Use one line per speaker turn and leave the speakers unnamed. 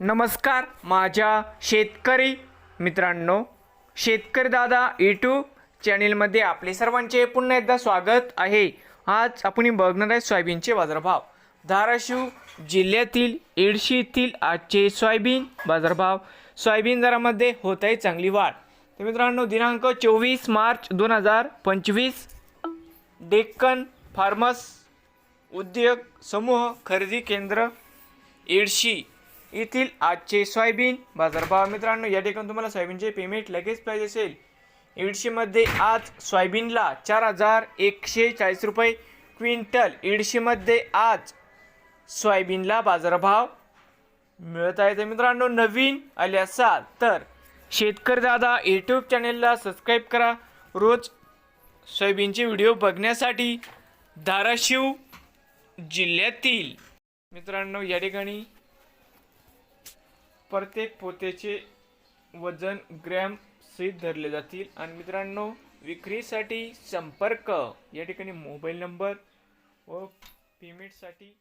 नमस्कार माझ्या शेतकरी मित्रांनो शेतकरी दादा यूट्यूब चॅनेलमध्ये आपले सर्वांचे पुन्हा एकदा स्वागत आहे. आज आपण बघणार आहे सोयाबीनचे बाजारभाव. धाराशिव जिल्ह्यातील एडशी येथील आजचे सोयाबीन बाजारभाव. सोयाबीन दरामध्ये होत आहे चांगली वाढ. तर मित्रांनो दिनांक चोवीस मार्च दोन हजार पंचवीस डेक्कन फार्मस उद्योग समूह खरेदी केंद्र एडशी. येथील आजचे सोयाबीन बाजारभाव मित्रांनो या ठिकाणी तुम्हाला सोयाबीनचे पेमेंट लगेच पाहिजे असेल. इडशीमध्ये आज सोयाबीनला चार हजार एकशे चाळीस रुपये क्विंटल. इडशीमध्ये आज सोयाबीनला बाजारभाव मिळत आहे तर मित्रांनो नवीन आले असाल तर. शेतकरी दादा यूट्यूब चॅनेलला सबस्क्राईब करा. रोज सोयाबीनचे व्हिडिओ बघण्यासाठी धाराशिव जिल्ह्यातील मित्रांनो या ठिकाणी प्रत्येक पोत्याचे वजन ग्रॅम सहित धरले जातील. आणि मित्रांनो विक्रीसाठी संपर्क. या ठिकाणी मोबाईल नंबर व पेमेंटसाठी